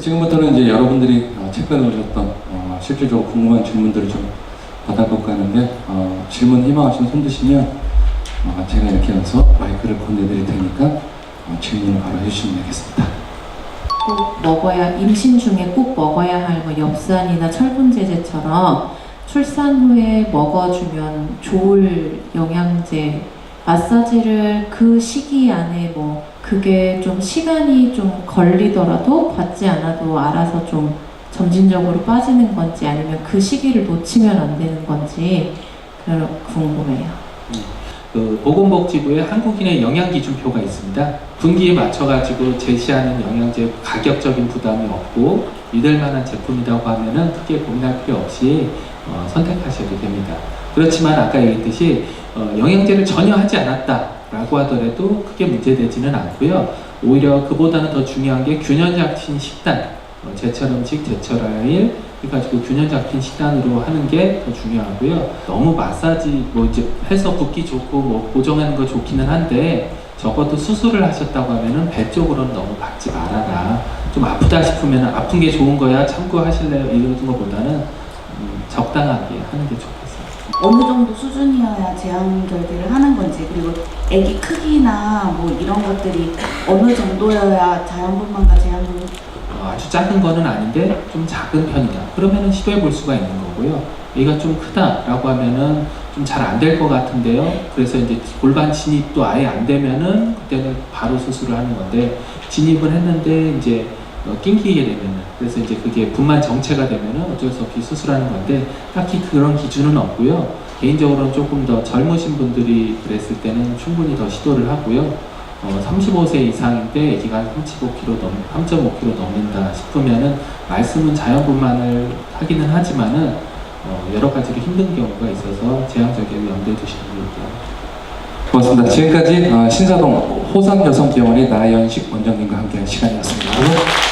지금부터는 이제 여러분들이 어, 책변 오셨던 어, 실질적으로 궁금한 질문들을 좀 받아볼 까 하는데 어, 질문 희망하시는 손 드시면 어, 제가 이렇게 해서 마이크를 건네드릴 테니까 어, 질문을 바로 해주시면 되겠습니다. 꼭 먹어야 임신 중에 꼭 먹어야 할 뭐 엽산이나 철분제제처럼 출산 후에 먹어주면 좋을 영양제 마사지를 그 시기 안에 뭐 그게 좀 시간이 좀 걸리더라도 받지 않아도 알아서 좀 점진적으로 빠지는 건지 아니면 그 시기를 놓치면 안 되는 건지 궁금해요. 그 보건복지부에 한국인의 영양기준표가 있습니다. 분기에 맞춰가지고 제시하는 영양제 가격적인 부담이 없고 믿을 만한 제품이라고 하면은 크게 고민할 필요 없이 어, 선택하셔도 됩니다. 그렇지만 아까 얘기했듯이 어, 영양제를 전혀 하지 않았다라고 하더라도 크게 문제되지는 않고요. 오히려 그보다는 더 중요한 게 균형 잡힌 식단, 어, 제철 음식, 제철 과일 해가지고 균형 잡힌 식단으로 하는 게 더 중요하고요. 너무 마사지 뭐 이제 해서 붓기 좋고 뭐 고정하는 거 좋기는 한데 적어도 수술을 하셨다고 하면은 배 쪽으로는 너무 받지 말아라. 좀 아프다 싶으면 아픈 게 좋은 거야 참고하실래요 이런 것보다는 음, 적당하게 하는 게 좋겠어요. 어느 정도 수준이어야 제왕 절개를 하는 건지 그리고 아기 크기나 뭐 이런 것들이 어느 정도여야 자연분만과 제왕분 어, 아주 작은 거는 아닌데 좀 작은 편이다. 그러면은 시도해 볼 수가 있는 거고요. 얘가 좀 크다라고 하면은 좀 잘 안 될 것 같은데요. 그래서 이제 골반 진입도 아예 안 되면은 그때는 바로 수술을 하는 건데 진입을 했는데 이제 어, 낑기게 되면은 그래서 이제 그게 분만 정체가 되면은 어쩔 수 없이 수술하는 건데 딱히 그런 기준은 없고요. 개인적으로는 조금 더 젊으신 분들이 그랬을 때는 충분히 더 시도를 하고요. 어, 35세 이상인데 아기가 35kg 넘, 3.5kg 넘는다 싶으면은 말씀은 자연분만을 하기는 하지만은 어, 여러 가지로 힘든 경우가 있어서 제왕절개를 염두에 두시는 게 있고요. 고맙습니다. 지금까지 어, 신사동 호상여성병원의 나연식 원장님과 함께한 시간이었습니다.